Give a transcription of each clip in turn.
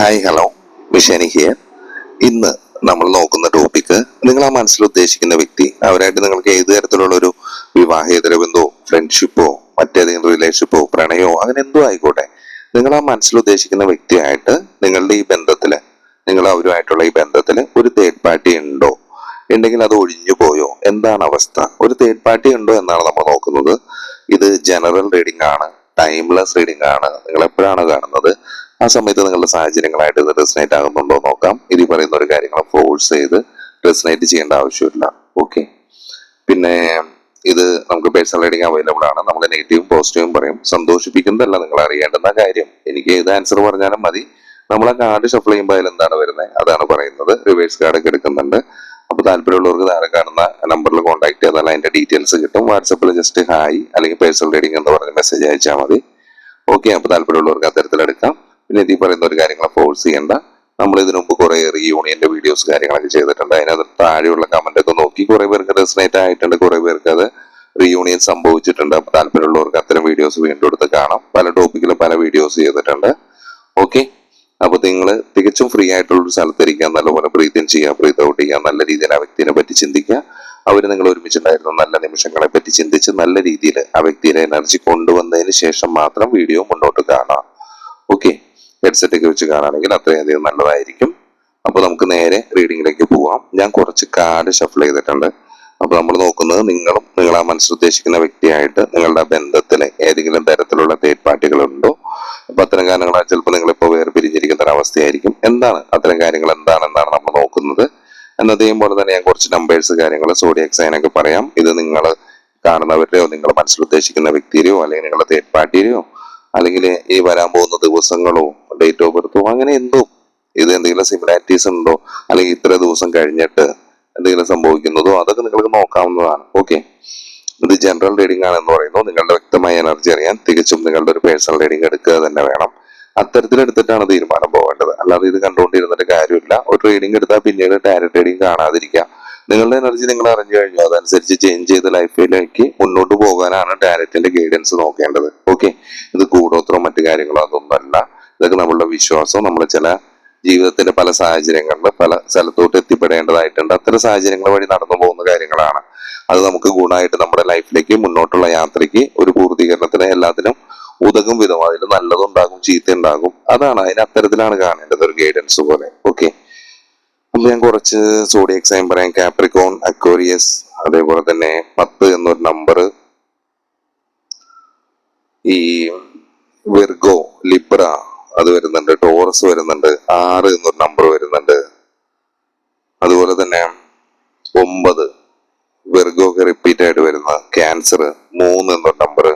Hi hello മിഷാനി ഇന്ന് നമ്മൾ നോക്കുന്ന ടോപ്പിക്ക് നിങ്ങൾ ആ മനസ്സിൽ ഉദ്ദേശിക്കുന്ന വ്യക്തി അവരായിട്ട് നിങ്ങൾക്ക് ഏത് തരത്തിലുള്ള ഒരു വിവാഹേതര ബന്ധമോ ഫ്രണ്ട്ഷിപ്പോ മറ്റേതെങ്കിലും റിലേഷൻഷിപ്പോ പ്രണയമോ അങ്ങനെ എന്തോ ആയിക്കോട്ടെ. നിങ്ങൾ ആ മനസ്സിൽ ഉദ്ദേശിക്കുന്ന വ്യക്തിയായിട്ട് നിങ്ങളുടെ ഈ ബന്ധത്തിൽ നിങ്ങൾ അവരുമായിട്ടുള്ള ഈ ബന്ധത്തിൽ ഒരു തേർഡ് പാർട്ടി ഉണ്ടോ? ഉണ്ടെങ്കിൽ അത് ഒഴിഞ്ഞു പോയോ? എന്താണ് അവസ്ഥ? ഒരു തേർഡ് പാർട്ടി ഉണ്ടോ എന്നാണ് നമ്മൾ നോക്കുന്നത്. ഇത് ജനറൽ റീഡിംഗ് ആണ് ടൈംലെസ് റീഡിംഗ് ആണ്. നിങ്ങൾ എപ്പോഴാണ് കാണുന്നത്? ആ സമയത്ത് നിങ്ങളുടെ സാഹചര്യങ്ങളായിട്ട് ഇത് റെസിനേറ്റ് ആകുന്നുണ്ടോ നോക്കാം. ഇത് പറയുന്ന ഒരു കാര്യങ്ങൾ ഫോഴ്സ് ചെയ്ത് റെസിനേറ്റ് ചെയ്യേണ്ട ആവശ്യമില്ല. ഓക്കെ പിന്നെ ഇത് നമുക്ക് പേഴ്സണൽ റീഡിംഗ് അവൈലബിൾ ആണ്. നമുക്ക് നെഗറ്റീവും പോസിറ്റീവും പറയും. സന്തോഷിപ്പിക്കുന്നതല്ല നിങ്ങൾ അറിയേണ്ടുന്ന കാര്യം. എനിക്ക് ഏത് ആൻസർ പറഞ്ഞാലും മതി. നമ്മൾ ആ കാർഡ് ഷഫിൾ ചെയ്യുമ്പോൾ അതിൽ എന്താണ് വരുന്നത് അതാണ് പറയുന്നത്. റിവേഴ്സ് കാർഡ് ഒക്കെ എടുക്കുന്നുണ്ട്. അപ്പൊ താല്പര്യമുള്ളവർക്ക് താഴെ കാണുന്ന നമ്പറിൽ കോൺടാക്ട് ചെയ്താൽ അതിന്റെ ഡീറ്റെയിൽസ് കിട്ടും. വാട്സപ്പിൽ ജസ്റ്റ് ഹായ് അല്ലെങ്കിൽ പേഴ്സണൽ റീഡിംഗ് എന്ന് പറഞ്ഞ് മെസ്സേജ് അയച്ചാൽ മതി. ഓക്കെ അപ്പോൾ താല്പര്യമുള്ളവർക്ക് അത്തരത്തിൽ എടുക്കാം. പിന്നെ ഈ പറയുന്ന ഒരു കാര്യങ്ങളെ ഫോഴ്സ് ചെയ്യണ്ട. നമ്മൾ ഇതിനു മുമ്പ് കുറെ റീയൂണിയന്റെ വീഡിയോസ് കാര്യങ്ങളൊക്കെ ചെയ്തിട്ടുണ്ട്. അതിനകത്ത് താഴെയുള്ള കമന്റ് ഒക്കെ നോക്കി കുറെ പേർക്ക് റെസിനേറ്റ് ആയിട്ടുണ്ട്. കുറെ പേർക്ക് അത് റീയൂണിയൻ സംഭവിച്ചിട്ടുണ്ട്. അപ്പൊ താല്പര്യമുള്ളവർക്ക് അത്തരം വീഡിയോസ് വീണ്ടും എടുത്ത് കാണാം. പല ടോപ്പിക്കിലും പല വീഡിയോസ് ചെയ്തിട്ടുണ്ട്. ഓക്കെ അപ്പൊ നിങ്ങൾ തികച്ചും ഫ്രീ ആയിട്ടുള്ള ഒരു സ്ഥലത്തിരിക്കുക നല്ലപോലെ ബ്രീത്ത് ഇൻ ചെയ്യുക ബ്രീത്ത് ഔട്ട് ചെയ്യുക നല്ല രീതിയിൽ ആ വ്യക്തിനെ പറ്റി ചിന്തിക്കുക. അവർ നിങ്ങൾ ഒരുമിച്ചുണ്ടായിരുന്ന. നല്ല നിമിഷങ്ങളെ പറ്റി ചിന്തിച്ച് നല്ല രീതിയിൽ ആ വ്യക്തിയുടെ എനർജി കൊണ്ടുവന്നതിന് ശേഷം മാത്രം വീഡിയോ മുന്നോട്ട് കാണാം. ഓക്കെ ഹെഡ്സെറ്റ് ഒക്കെ വെച്ച് കാണുകയാണെങ്കിൽ അത്രയധികം നല്ലതായിരിക്കും. അപ്പോൾ നമുക്ക് നേരെ റീഡിങ്ങിലേക്ക് പോവാം. ഞാൻ കുറച്ച് കാർഡ് ഷഫിൾ ചെയ്തിട്ടുണ്ട്. അപ്പോൾ നമ്മൾ നോക്കുന്നത് നിങ്ങളും നിങ്ങൾ ആ മനസ്സുദ്ദേശിക്കുന്ന വ്യക്തിയായിട്ട് നിങ്ങളുടെ ബന്ധത്തിൽ ഏതെങ്കിലും തരത്തിലുള്ള തേർഡ് പാർട്ടികൾ ഉണ്ടോ? അപ്പൊ അത്തരം കാര്യങ്ങളാ ചിലപ്പോൾ നിങ്ങളിപ്പോ വേറെ പിരിഞ്ഞിരിക്കുന്ന ഒരു അവസ്ഥയായിരിക്കും. എന്താണ് അത്തരം കാര്യങ്ങൾ? എന്താണെന്നാണ് നമ്മൾ നോക്കുന്നത്. എന്നതേം പോലെ തന്നെ ഞാൻ കുറച്ച് നമ്പേഴ്സ് കാര്യങ്ങൾ സോഡിയക് സൈനൊക്കെ പറയാം. ഇത് നിങ്ങൾ കാണുന്നവരുടെയോ നിങ്ങൾ മനസ്സിൽ ഉദ്ദേശിക്കുന്ന വ്യക്തിയുടെയോ അല്ലെങ്കിൽ നിങ്ങളുടെ തേർഡ് പാർട്ടിയുടെയോ അല്ലെങ്കിൽ ഈ വരാൻ പോകുന്ന ദിവസങ്ങളോ ഡേറ്റ് ഓഫ് ബർത്തോ അങ്ങനെ എന്തോ ഇത് എന്തെങ്കിലും സിമിലാരിറ്റീസ് ഉണ്ടോ? അല്ലെങ്കിൽ ഇത്ര ദിവസം കഴിഞ്ഞിട്ട് എന്തെങ്കിലും സംഭവിക്കുന്നതോ? അതൊക്കെ നിങ്ങൾക്ക് നോക്കാവുന്നതാണ്. ഓക്കെ ഇത് ജനറൽ റീഡിംഗ് ആണെന്ന് പറയുന്നു. നിങ്ങളുടെ വ്യക്തമായ എനർജി അറിയാൻ തികച്ചും നിങ്ങളുടെ ഒരു പേഴ്സണൽ റീഡിംഗ് എടുക്കുക തന്നെ വേണം. അത്തരത്തിലെടുത്തിട്ടാണ് തീരുമാനം പോകേണ്ടത്. അല്ലാതെ ഇത് കണ്ടുകൊണ്ടിരുന്നിട്ട് കാര്യമില്ല. ഒരു റീഡിംഗ് എടുത്താൽ പിന്നീട് ഡയറക്റ്റ് റീഡിംഗ് കാണാതിരിക്കുക. നിങ്ങളുടെ എനർജി നിങ്ങൾ അറിഞ്ഞു കഴിഞ്ഞു. അതനുസരിച്ച് ചേഞ്ച് ചെയ്ത് ലൈഫിലേക്ക് മുന്നോട്ട് പോകാനാണ് ഡയറക്റ്റിന്റെ ഗൈഡൻസ് നോക്കേണ്ടത്. ഓക്കെ ഇത് കൂടോത്രോ മറ്റു കാര്യങ്ങളോ അതൊന്നുമല്ല. ഇതൊക്കെ നമ്മളുടെ വിശ്വാസം നമ്മൾ ചില ജീവിതത്തിന്റെ പല സാഹചര്യങ്ങളിൽ പല സ്ഥലത്തോട്ട് എത്തിപ്പെടേണ്ടതായിട്ടുണ്ട്. അത്തരം സാഹചര്യങ്ങൾ വഴി നടന്നു പോകുന്ന കാര്യങ്ങളാണ്. അത് നമുക്ക് ഗുണമായിട്ട് നമ്മുടെ ലൈഫിലേക്ക് മുന്നോട്ടുള്ള യാത്രയ്ക്ക് ഒരു പൂർത്തീകരണത്തിന് എല്ലാത്തിനും ഉതകും വിധം. അതിൽ നല്ലതുണ്ടാകും ചീത്ത ഉണ്ടാകും അതാണ് അതിന് അത്തരത്തിലാണ് കാണേണ്ടത് ഒരു ഗൈഡൻസ് പോലെ. ഓക്കെ അപ്പൊ ഞാൻ കുറച്ച് സോഡിയക് സൈൻ പറയാം കാപ്രിക്കോൺ അക്വോറിയസ് അതേപോലെ തന്നെ പത്ത് എന്നൊരു നമ്പർ ഈ വിർഗോ ലിബ്ര അത് വരുന്നുണ്ട് ടോറസ് വരുന്നുണ്ട് ആറ് എന്നൊരു നമ്പർ വരുന്നുണ്ട്. അതുപോലെ തന്നെ ഒമ്പത് വിർഗോ ഒക്കെ റിപ്പീറ്റ് ആയിട്ട് വരുന്ന ക്യാൻസർ മൂന്ന് എന്നൊരു നമ്പർ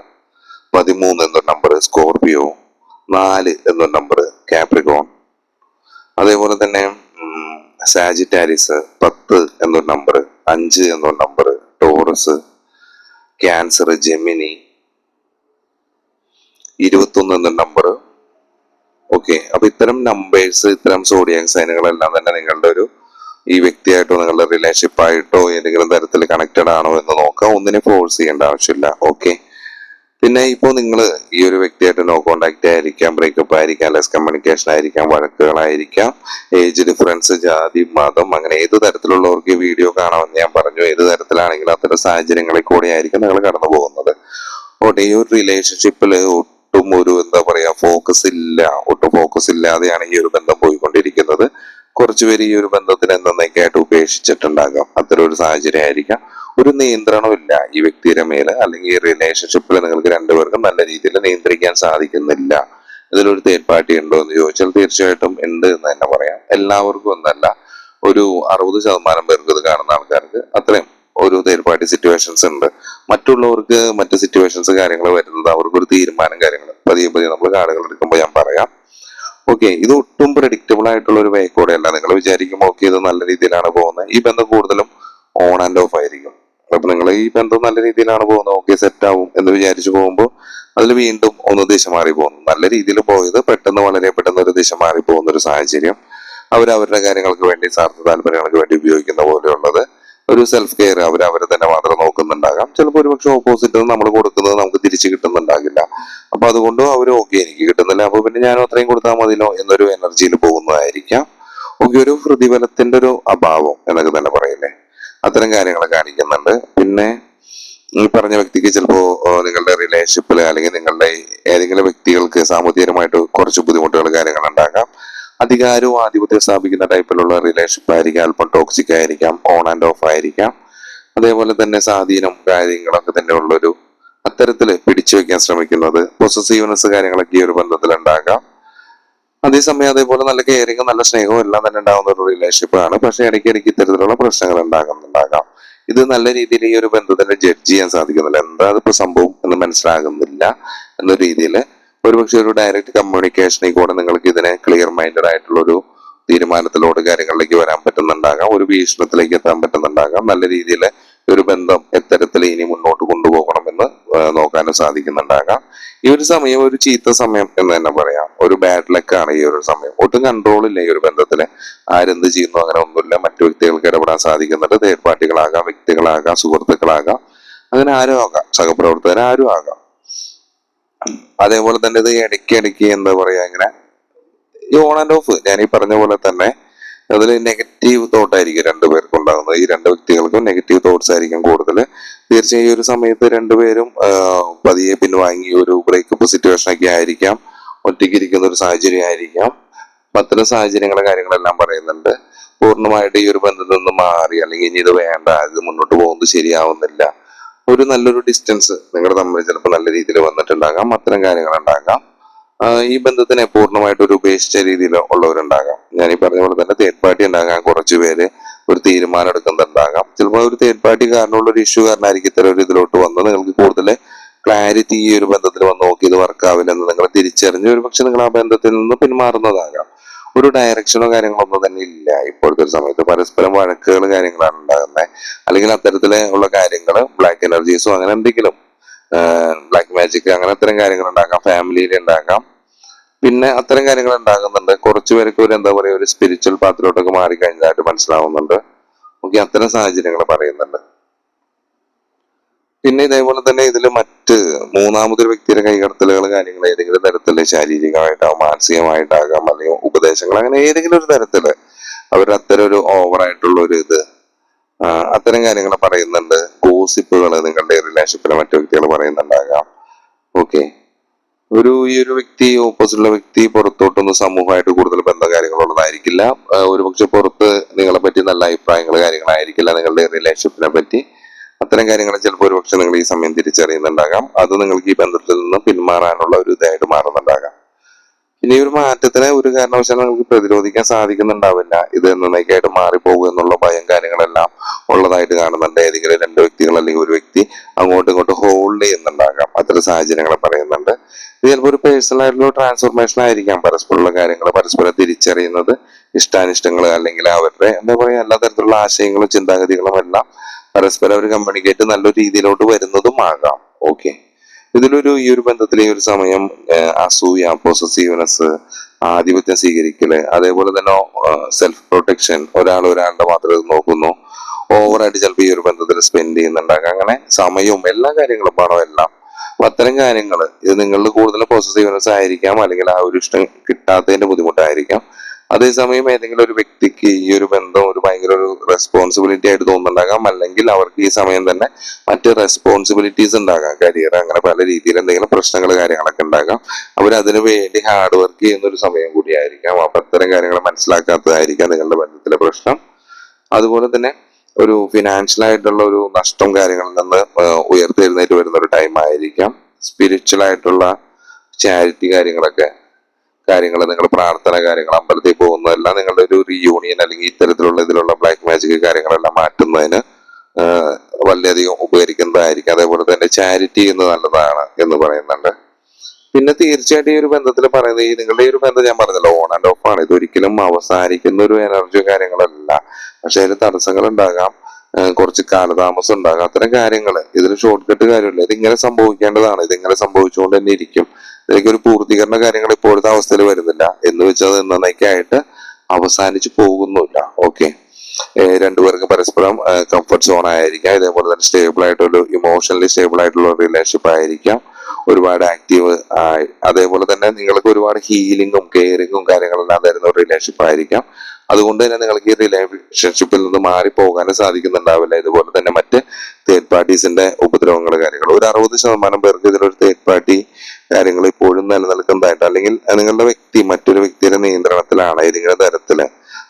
പതിമൂന്ന് എന്നൊരു നമ്പർ സ്കോർപിയോ നാല് എന്നൊരു നമ്പർ കാപ്രിക്കോൺ അതേപോലെ തന്നെ സാജിറ്റാരിസ് പത്ത് എന്നൊരു നമ്പർ അഞ്ച് എന്നൊരു നമ്പർ ടോറസ് ക്യാൻസർ ജെമിനി ഇരുപത്തൊന്ന് എന്നൊരു നമ്പർ ഓക്കെ അപ്പൊ ഇത്തരം നമ്പേഴ്സ് ഇത്തരം സോഡിയാക് സൈനുകളെല്ലാം തന്നെ നിങ്ങളുടെ ഒരു ഈ വ്യക്തിയായിട്ടോ നിങ്ങളുടെ റിലേഷൻഷിപ്പായിട്ടോ ഏതെങ്കിലും തരത്തിൽ കണക്റ്റഡ് ആണോ എന്ന് നോക്കാം. ഒന്നിനെ ഫോഴ്സ് ചെയ്യേണ്ട ആവശ്യമില്ല. ഓക്കെ പിന്നെ ഇപ്പോൾ നിങ്ങൾ ഈ ഒരു വ്യക്തിയായിട്ട് നോ കോണ്ടാക്ട് ആയിരിക്കാം ബ്രേക്കപ്പ് ആയിരിക്കാം ലെസ് കമ്മ്യൂണിക്കേഷൻ ആയിരിക്കാം വഴക്കുകളായിരിക്കാം ഏജ് ഡിഫറൻസ് ജാതി മതം അങ്ങനെ ഏത് തരത്തിലുള്ളവർക്ക് ഈ വീഡിയോ കാണാമെന്ന് ഞാൻ പറഞ്ഞു ഏത് തരത്തിലാണെങ്കിലും അത്തരം സാഹചര്യങ്ങളിൽ കൂടെ ആയിരിക്കും നിങ്ങൾ കടന്നു പോകുന്നത്. ഓട്ടെ ഈ ഒരു റിലേഷൻഷിപ്പിൽ ഒട്ടും ഒരു എന്താ പറയാ ഫോക്കസ് ഇല്ല ഒട്ടും ഫോക്കസ് ഇല്ലാതെയാണ് ഈ ഒരു ബന്ധം പോയിക്കൊണ്ടിരിക്കുന്നത്. കുറച്ചുപേര് ഈ ഒരു ബന്ധത്തിന് എന്നേക്കായിട്ട് ഉപേക്ഷിച്ചിട്ടുണ്ടാകാം. അത്തരം ഒരു സാഹചര്യം ആയിരിക്കാം. ഒരു നിയന്ത്രണമില്ല ഈ വ്യക്തിയുടെ മേലെ അല്ലെങ്കിൽ ഈ റിലേഷൻഷിപ്പിൽ നിങ്ങൾക്ക് രണ്ടുപേർക്കും നല്ല രീതിയിൽ നിയന്ത്രിക്കാൻ സാധിക്കുന്നില്ല. ഇതിലൊരു തേർഡ് പാർട്ടി ഉണ്ടോ എന്ന് ചോദിച്ചാൽ തീർച്ചയായിട്ടും ഉണ്ട് എന്ന് തന്നെ പറയാം. എല്ലാവർക്കും ഒന്നല്ല ഒരു അറുപത് ശതമാനം പേർക്ക് ഇത് കാണുന്ന ആൾക്കാർക്ക് അത്രയും ഒരു തേർഡ് പാർട്ടി സിറ്റുവേഷൻസ് ഉണ്ട്. മറ്റുള്ളവർക്ക് മറ്റ് സിറ്റുവേഷൻസ് കാര്യങ്ങൾ വരുന്നത് അവർക്ക് ഒരു തീരുമാനം കാര്യങ്ങൾ പതിയെ പതിയെ നമ്മൾ കാർഡുകൾ എടുക്കുമ്പോൾ ഞാൻ പറയാം. ഓക്കെ ഇത് ഒട്ടും പ്രഡിക്റ്റബിൾ ആയിട്ടുള്ള ഒരു വേ കൂടെയല്ല. നിങ്ങൾ വിചാരിക്കുമ്പോൾ ഓക്കെ ഇത് നല്ല രീതിയിലാണ് പോകുന്നത്. ഈ ബന്ധം കൂടുതലും ഓൺ ആൻഡ് ഓഫ് ആയിരിക്കും. അപ്പൊ നിങ്ങൾ ഈ ബന്ധം നല്ല രീതിയിലാണ് പോകുന്നത്. ഓക്കെ സെറ്റ് ആവും എന്ന് വിചാരിച്ചു പോകുമ്പോൾ അതിൽ വീണ്ടും ഒന്ന് ദിശ മാറി പോകുന്നു. നല്ല രീതിയിൽ പോയത് പെട്ടെന്ന് വളരെ പെട്ടെന്ന് ഒരു ദിശ മാറി പോകുന്ന ഒരു സാഹചര്യം അവർ അവരുടെ കാര്യങ്ങൾക്ക് വേണ്ടി സ്വാർത്ഥ താല്പര്യങ്ങൾക്ക് വേണ്ടി ഉപയോഗിക്കുന്ന പോലെയുള്ളത് ഒരു സെൽഫ് കെയർ അവർ അവരെ തന്നെ മാത്രം നോക്കുന്നുണ്ടാകാം. ചിലപ്പോൾ ഒരുപക്ഷെ ഓപ്പോസിറ്റ് നമ്മൾ കൊടുക്കുന്നത് നമുക്ക് തിരിച്ചു കിട്ടുന്നുണ്ടാകില്ല. അപ്പൊ അതുകൊണ്ട് അവർ ഓക്കെ എനിക്ക് കിട്ടുന്നില്ല. അപ്പൊ പിന്നെ ഞാൻ അത്രയും കൊടുത്താൽ മതിയല്ലോ എന്നൊരു എനർജിയിൽ പോകുന്നതായിരിക്കാം. ഓക്കെ ഒരു പ്രതിഫലത്തിന്റെ ഒരു അഭാവം എന്നൊക്കെ തന്നെ പറയില്ലേ? അത്തരം കാര്യങ്ങൾ കാണിക്കുന്നുണ്ട്. പിന്നെ ഈ പറഞ്ഞ വ്യക്തിക്ക് ചിലപ്പോൾ നിങ്ങളുടെ റിലേഷൻഷിപ്പിൽ അല്ലെങ്കിൽ നിങ്ങളുടെ ഏതെങ്കിലും വ്യക്തികൾക്ക് സാമൂഹികമായിട്ട് കുറച്ച് ബുദ്ധിമുട്ടുകൾ കാര്യങ്ങൾ ഉണ്ടാകാം. അധികാരവും ആധിപത്യം സ്ഥാപിക്കുന്ന ടൈപ്പിലുള്ള റിലേഷൻഷിപ്പ് ആയിരിക്കാം. അല്പം ടോക്സിക് ആയിരിക്കാം. ഓൺ ആൻഡ് ഓഫ് ആയിരിക്കാം. അതേപോലെ തന്നെ സ്വാധീനം കാര്യങ്ങളൊക്കെ തന്നെ ഉള്ളൊരു അത്തരത്തിൽ പിടിച്ചു വെക്കാൻ ശ്രമിക്കുന്നത്. പൊസസീവ്നെസ് കാര്യങ്ങളൊക്കെ ഈ ഒരു ബന്ധത്തിൽ ഉണ്ടാകാം അതേസമയം അതേപോലെ നല്ല കെയറിങ്ങും നല്ല സ്നേഹവും എല്ലാം തന്നെ ഉണ്ടാകുന്ന ഒരു റിലേഷൻഷിപ്പാണ് പക്ഷെ ഇടയ്ക്ക് ഇടയ്ക്ക് ഇത്തരത്തിലുള്ള പ്രശ്നങ്ങൾ ഉണ്ടാകുന്നുണ്ടാകാം ഇത് നല്ല രീതിയിൽ ഈ ഒരു ബന്ധത്തിനെ ജഡ്ജ് ചെയ്യാൻ സാധിക്കുന്നില്ല. എന്താ ഇപ്പൊ സംഭവം എന്ന് മനസ്സിലാകുന്നില്ല എന്ന രീതിയിൽ ഒരുപക്ഷെ ഒരു ഡയറക്റ്റ് കമ്മ്യൂണിക്കേഷനിൽ കൂടെ നിങ്ങൾക്ക് ഇതിനെ ക്ലിയർ മൈൻഡഡ് ആയിട്ടുള്ള ഒരു തീരുമാനത്തിലോട് കാര്യങ്ങളിലേക്ക് വരാൻ പറ്റുന്നുണ്ടാകാം. ഒരു വീക്ഷണത്തിലേക്ക് എത്താൻ പറ്റുന്നുണ്ടാകാം. നല്ല രീതിയിൽ ഒരു ബന്ധം എത്തരത്തിൽ ഇനി മുന്നോട്ട് കൊണ്ടുപോകണമെന്ന് നോക്കാനും സാധിക്കുന്നുണ്ടാകാം. ഈ ഒരു സമയം ഒരു ചീത്ത സമയം എന്ന് തന്നെ പറയാം. ഒരു ബാഡ് ലക്കാണ് ഈ ഒരു സമയം. ഒട്ടും കൺട്രോൾ ഇല്ല ഈ ഒരു ബന്ധത്തിൽ ആരെന്ത് ചെയ്യുന്നു അങ്ങനെ ഒന്നുമില്ല. മറ്റു വ്യക്തികൾക്ക് ഇടപെടാൻ സാധിക്കുന്നുണ്ട്. തേർഡ് പാർട്ടികളാകാം വ്യക്തികളാകാം സുഹൃത്തുക്കളാകാം. അങ്ങനെ ആരും ആകാം. സഹപ്രവർത്തകർ ആരും ആകാം. അതേപോലെ തന്നെ ഇത് ഇടയ്ക്ക് ഇടയ്ക്ക് എന്താ പറയാ ഇങ്ങനെ ഈ ഓൺ ആൻഡ് ഓഫ് ഞാൻ ഈ പറഞ്ഞ പോലെ തന്നെ അതിൽ നെഗറ്റീവ് തോട്ടായിരിക്കും രണ്ടുപേർക്കും ഈ രണ്ട് വ്യക്തികൾക്കും നെഗറ്റീവ് തോട്ട്സ് ആയിരിക്കും കൂടുതൽ തീർച്ചയായും ഈ ഒരു സമയത്ത് രണ്ടുപേരും പതിയെ പിൻവാങ്ങി ഒരു ബ്രേക്കപ്പ് സിറ്റുവേഷൻ ഒക്കെ ആയിരിക്കാം. ഒറ്റയ്ക്ക് ഇരിക്കുന്ന ഒരു സാഹചര്യം ആയിരിക്കാം. അത്തരം സാഹചര്യങ്ങളെ കാര്യങ്ങളെല്ലാം പറയുന്നുണ്ട്. പൂർണമായിട്ട് ഈ ഒരു ബന്ധത്തിൽ നിന്ന് മാറി അല്ലെങ്കിൽ ഇനി ഇത് വേണ്ട ഇത് മുന്നോട്ട് പോകുന്നത് ശരിയാവുന്നില്ല. ഒരു നല്ലൊരു ഡിസ്റ്റൻസ് നിങ്ങളുടെ തമ്മിൽ ചിലപ്പോൾ നല്ല രീതിയിൽ വന്നിട്ടുണ്ടാകാം. അത്തരം കാര്യങ്ങൾ ഉണ്ടാകാം ഈ ബന്ധത്തിനെ പൂർണമായിട്ട് ഒരു ഉപേക്ഷിച്ച രീതിയിൽ ഉള്ളവരുണ്ടാകാം. ഞാൻ ഈ പറഞ്ഞ പോലെ തന്നെ തേർഡ് പാർട്ടി ഉണ്ടാകാം കുറച്ചു പേര്. ഒരു തീരുമാനം എടുക്കുന്നുണ്ടാകാം ചിലപ്പോൾ ഒരു തേർഡ് പാർട്ടി കാരണമുള്ള ഒരു ഇഷ്യൂ കാരണമായിരിക്കും ഇത്തരം ഒരു ഇതിലോട്ട് വന്നത്. നിങ്ങൾക്ക് കൂടുതൽ ക്ലാരിറ്റി ഈ ഒരു ബന്ധത്തിൽ വന്ന് നോക്കി ഇത് വർക്കാവില്ലെന്ന് നിങ്ങൾ തിരിച്ചറിഞ്ഞ് ഒരു പക്ഷെ നിങ്ങൾ ആ ബന്ധത്തിൽ നിന്ന് പിന്മാറുന്നതാകാം. ഒരു ഡയറക്ഷനോ കാര്യങ്ങളൊന്നും തന്നെ ഇല്ല. ഇപ്പോഴത്തെ ഒരു സമയത്ത് പരസ്പരം വഴക്കുകൾ കാര്യങ്ങളാണ് ഉണ്ടാകുന്നത്. അല്ലെങ്കിൽ അത്തരത്തിലെ ഉള്ള കാര്യങ്ങൾ ബ്ലാക്ക് എനർജീസോ അങ്ങനെ എന്തെങ്കിലും ബ്ലാക്ക് മാജിക് അങ്ങനെ അത്തരം കാര്യങ്ങൾ ഉണ്ടാക്കാം ഫാമിലിയിൽ ഉണ്ടാക്കാം പിന്നെ അത്തരം കാര്യങ്ങൾ ഉണ്ടാകുന്നുണ്ട്. കുറച്ചു പേർക്ക് ഒരു എന്താ പറയുക ഒരു സ്പിരിച്വൽ പാത്തിലോട്ടൊക്കെ മാറി കഴിഞ്ഞതായിട്ട് മനസ്സിലാവുന്നുണ്ട്. ഓക്കെ അത്തരം സാഹചര്യങ്ങൾ പറയുന്നുണ്ട്. പിന്നെ ഇതേപോലെ തന്നെ ഇതിൽ മറ്റ് മൂന്നാമതൊരു വ്യക്തിയുടെ കൈകടത്തലുകൾ കാര്യങ്ങൾ ഏതെങ്കിലും തരത്തിൽ ശാരീരികമായിട്ടാവും മാനസികമായിട്ടാകാം അല്ലെങ്കിൽ ഉപദേശങ്ങൾ അങ്ങനെ ഏതെങ്കിലും ഒരു തരത്തിൽ അവർ അത്തരം ഒരു ഓവറായിട്ടുള്ള ഒരു ഇത് അത്തരം കാര്യങ്ങൾ പറയുന്നുണ്ട്. ഗോസിപ്പുകൾ നിങ്ങളുടെ റിലേഷൻഷിപ്പിലെ മറ്റു വ്യക്തികൾ പറയുന്നുണ്ടാകാം. ഓക്കെ. ഒരു ഈ ഒരു വ്യക്തി ഓപ്പോസിറ്റുള്ള വ്യക്തി പുറത്തോട്ടൊന്നും സമൂഹമായിട്ട് കൂടുതൽ ബന്ധ കാര്യങ്ങളുള്ളതായിരിക്കില്ല ഒരുപക്ഷെ പുറത്ത് നിങ്ങളെ പറ്റി നല്ല അഭിപ്രായങ്ങൾ കാര്യങ്ങളായിരിക്കില്ല. നിങ്ങളുടെ റിലേഷൻഷിപ്പിനെ പറ്റി അത്തരം കാര്യങ്ങൾ ചിലപ്പോൾ ഒരുപക്ഷെ നിങ്ങൾ ഈ സമയം തിരിച്ചറിയുന്നുണ്ടാകാം. അത് നിങ്ങൾക്ക് ഈ ബന്ധത്തിൽ നിന്ന് പിന്മാറാനുള്ള ഒരു ഇതായിട്ട് മാറുന്നുണ്ടാകാം. ഇനി ഒരു മാറ്റത്തിന് ഒരു കാരണവശാലും നിങ്ങൾക്ക് പ്രതിരോധിക്കാൻ സാധിക്കുന്നുണ്ടാവില്ല. ഇത് എന്നേക്കായിട്ട് മാറിപ്പോകും എന്നുള്ള ഭയം കാര്യങ്ങളെല്ലാം ഉള്ളതായിട്ട് കാണുന്നുണ്ട്. ഏതെങ്കിലും രണ്ട് വ്യക്തികൾ അല്ലെങ്കിൽ ഒരു വ്യക്തി അങ്ങോട്ടും ഇങ്ങോട്ടും ഹോൾഡ് ചെയ്യുന്നുണ്ടാകാം. അത്തരം സാഹചര്യങ്ങളെ പറയുന്നുണ്ട്. ഇത് ചിലപ്പോൾ ഒരു പേഴ്സണൽ ആയിട്ടുള്ള ട്രാൻസ്ഫോർമേഷൻ ആയിരിക്കാം പരസ്പരമുള്ള കാര്യങ്ങൾ പരസ്പരം തിരിച്ചറിയുന്നത് ഇഷ്ടാനിഷ്ടങ്ങൾ അല്ലെങ്കിൽ അവരുടെ എന്താ പറയുക എല്ലാ തരത്തിലുള്ള ആശയങ്ങളും ചിന്താഗതികളും എല്ലാം പരസ്പരം അവർ കമ്മ്യൂണിക്കേറ്റ് നല്ലൊരു രീതിയിലോട്ട് വരുന്നതും ആകാം. ഓക്കെ ഇതിലൊരു ഈ ഒരു ബന്ധത്തിൽ ഈ ഒരു സമയം അസൂയ പോസസീവ്നെസ് ആധിപത്യം സ്വീകരിക്കൽ അതേപോലെ തന്നെ സെൽഫ് പ്രൊട്ടക്ഷൻ ഒരാൾ ഒരാളുടെ മാത്രം നോക്കുന്നു ഓവറായിട്ട് ചിലപ്പോൾ ഈ ഒരു ബന്ധത്തിൽ സ്പെൻഡ് ചെയ്യുന്നുണ്ടാകാം. അങ്ങനെ സമയവും എല്ലാ കാര്യങ്ങളും പണം എല്ലാം അപ്പൊ അത്തരം കാര്യങ്ങൾ. ഇത് നിങ്ങളുടെ കൂടുതൽ പോസിറ്റീവ്നെസ് ആയിരിക്കാം അല്ലെങ്കിൽ ആ ഒരു ഇഷ്ടം കിട്ടാത്തതിന്റെ ബുദ്ധിമുട്ടായിരിക്കാം. അതേസമയം ഏതെങ്കിലും ഒരു വ്യക്തിക്ക് ഈ ഒരു ബന്ധം ഒരു ഭയങ്കര ഒരു റെസ്പോൺസിബിലിറ്റി ആയിട്ട് തോന്നുന്നുണ്ടാകാം. അല്ലെങ്കിൽ അവർക്ക് ഈ സമയം തന്നെ മറ്റ് റെസ്പോൺസിബിലിറ്റീസ് ഉണ്ടാകാം. കരിയർ അങ്ങനെ പല രീതിയിൽ എന്തെങ്കിലും പ്രശ്നങ്ങൾ കാര്യങ്ങളൊക്കെ ഉണ്ടാകാം. അവർ അതിനു വേണ്ടി ഹാർഡ് വർക്ക് ചെയ്യുന്ന ഒരു സമയം കൂടിയായിരിക്കാം. അപ്പൊ അത്തരം കാര്യങ്ങൾ മനസ്സിലാക്കാത്തതായിരിക്കാം നിങ്ങളുടെ ബന്ധത്തിലെ പ്രശ്നം. അതുപോലെ തന്നെ ഒരു ഫിനാൻഷ്യൽ ആയിട്ടുള്ള ഒരു നഷ്ടം കാര്യങ്ങളിൽ നിന്ന് ഉയർത്തെഴുന്നേറ്റ് വരുന്ന ഒരു ടൈം ആയിരിക്കാം. സ്പിരിച്വൽ ആയിട്ടുള്ള ചാരിറ്റി കാര്യങ്ങളൊക്കെ കാര്യങ്ങൾ നിങ്ങൾ പ്രാർത്ഥന കാര്യങ്ങൾ അമ്പലത്തിൽ പോകുന്നതെല്ലാം നിങ്ങളുടെ ഒരു റീയൂണിയൻ അല്ലെങ്കിൽ ഇത്തരത്തിലുള്ള ഇതിലുള്ള ബ്ലാക്ക് മാജിക് കാര്യങ്ങളെല്ലാം മാറ്റുന്നതിന് വളരെയധികം ഉപകരിക്കുന്നതായിരിക്കും. അതേപോലെ തന്നെ ചാരിറ്റി ചെയ്യുന്നത് നല്ലതാണ് എന്ന് പറയുന്നുണ്ട്. പിന്നെ തീർച്ചയായിട്ടും ഈ ഒരു ബന്ധത്തിൽ പറയുന്നത് ഈ നിങ്ങളുടെ ഈ ഒരു ബന്ധം ഞാൻ പറഞ്ഞല്ലോ ഓൺ ആൻഡ് ഓഫ് ആണ്. ഇത് ഒരിക്കലും അവസാനിക്കുന്ന ഒരു എനർജിയോ കാര്യങ്ങളല്ല. പക്ഷെ അതിന് തടസ്സങ്ങൾ ഉണ്ടാകാം. കുറച്ച് കാലതാമസം ഉണ്ടാകാം. അത്തരം കാര്യങ്ങൾ ഇതിന് ഷോർട്ട് കട്ട് കാര്യമില്ല. ഇതിങ്ങനെ സംഭവിക്കേണ്ടതാണ്. ഇതിങ്ങനെ സംഭവിച്ചുകൊണ്ട് തന്നെ ഇരിക്കും. ഇതിലേക്ക് ഒരു പൂർത്തീകരണ കാര്യങ്ങൾ ഇപ്പോഴത്തെ അവസ്ഥയിൽ വരുന്നില്ല. എന്ന് വെച്ചാൽ അത് എന്നേക്കായിട്ട് അവസാനിച്ചു പോകുന്നില്ല ഓക്കെ രണ്ടുപേർക്കും പരസ്പരം കംഫർട്ട് സോൺ ആയിരിക്കാം. ഇതേപോലെ തന്നെ സ്റ്റേബിൾ ആയിട്ടുള്ള ഇമോഷണലി സ്റ്റേബിൾ ആയിട്ടുള്ള റിലേഷൻഷിപ്പ് ആയിരിക്കാം. ഒരുപാട് ആക്റ്റീവ് ആയി അതേപോലെ തന്നെ നിങ്ങൾക്ക് ഒരുപാട് ഹീലിംഗും കെയറിങ്ങും കാര്യങ്ങളെല്ലാം തരുന്ന ഒരു റിലേഷൻഷിപ്പ് ആയിരിക്കാം. അതുകൊണ്ട് തന്നെ നിങ്ങൾക്ക് ഈ റിലേഷൻഷിപ്പിൽ നിന്ന് മാറി പോകാനും സാധിക്കുന്നുണ്ടാവില്ല. ഇതുപോലെ തന്നെ മറ്റ് തേർഡ് പാർട്ടീസിന്റെ ഉപദ്രവങ്ങൾ കാര്യങ്ങൾ ഒരു അറുപത് ശതമാനം പേർക്ക് ഇതിലൊരു തേർഡ് പാർട്ടി കാര്യങ്ങൾ ഇപ്പോഴും നിലനിൽക്കുന്നതായിട്ട് അല്ലെങ്കിൽ നിങ്ങളുടെ വ്യക്തി മറ്റൊരു വ്യക്തിയുടെ നിയന്ത്രണത്തിലാണ് ഏതെങ്കിലും തരത്തിൽ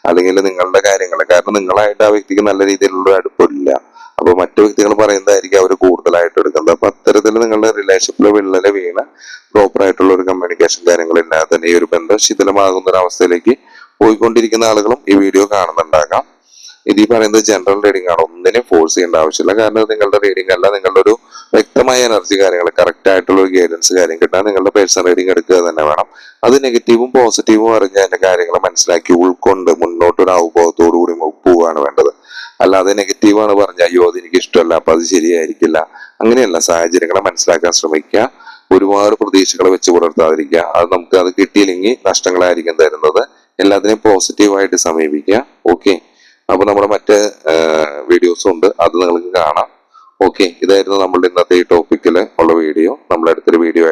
അല്ലെങ്കിൽ നിങ്ങളുടെ കാര്യങ്ങൾ കാരണം നിങ്ങളായിട്ട് ആ വ്യക്തിക്ക് നല്ല രീതിയിലുള്ള അടുപ്പില്ല അപ്പൊ മറ്റു വ്യക്തികൾ പറയുന്നതായിരിക്കും അവർ കൂടുതലായിട്ട് എടുക്കുന്നത്. അപ്പൊ അത്തരത്തിൽ നിങ്ങളുടെ റിലേഷൻഷിപ്പിലെ വിള്ളൽ വീണ പ്രോപ്പർ ആയിട്ടുള്ള ഒരു കമ്മ്യൂണിക്കേഷൻ കാര്യങ്ങളില്ലാതെ തന്നെ ഈ ഒരു ബന്ധം ശിഥിലമാകുന്ന ഒരു അവസ്ഥയിലേക്ക് പോയിക്കൊണ്ടിരിക്കുന്ന ആളുകളും ഈ വീഡിയോ കാണുന്നുണ്ടാകാം. ഇത് ഈ പറയുന്നത് ജനറൽ റീഡിംഗ് ആണ്. ഒന്നിനെയും ഫോഴ്സ് ചെയ്യേണ്ട ആവശ്യമില്ല. കാരണം നിങ്ങളുടെ റീഡിംഗ് അല്ല. നിങ്ങളുടെ ഒരു വ്യക്തമായ എനർജി കാര്യങ്ങൾ കറക്റ്റ് ആയിട്ടുള്ള ഒരു ഗൈഡൻസ് കാര്യം കിട്ടാൻ നിങ്ങളുടെ പേഴ്സണൽ റീഡിംഗ് എടുക്കുക തന്നെ വേണം. അത് നെഗറ്റീവും പോസിറ്റീവും അറിഞ്ഞ് അതിന്റെ കാര്യങ്ങൾ മനസ്സിലാക്കി ഉൾക്കൊണ്ട് മുന്നോട്ടൊരു അവബോധത്തോടു കൂടി പോവുകയാണ് വേണ്ടത്. അല്ലാതെ നെഗറ്റീവ് ആണ് പറഞ്ഞ അയ്യോ അത് എനിക്ക് ഇഷ്ടമല്ല അപ്പൊ അത് ശരിയായിരിക്കില്ല. അങ്ങനെയല്ല സാഹചര്യങ്ങളെ മനസ്സിലാക്കാൻ ശ്രമിക്കുക. ഒരുപാട് പ്രതീക്ഷകൾ വെച്ച് പുലർത്താതിരിക്കുക. അത് നമുക്ക് അത് കിട്ടിയില്ലെങ്കിൽ നഷ്ടങ്ങളായിരിക്കും തരുന്നത്. എല്ലാത്തിനെയും പോസിറ്റീവായിട്ട് സമീപിക്കുക. ഓക്കെ. അപ്പൊ നമ്മുടെ മറ്റ് വീഡിയോസും ഉണ്ട്. അത് നിങ്ങൾക്ക് കാണാം. ഓക്കെ. ഇതായിരുന്നു നമ്മളുടെ ഇന്നത്തെ ഈ ടോപ്പിക്കിൽ ഉള്ള വീഡിയോ നമ്മളെടുത്തൊരു വീഡിയോ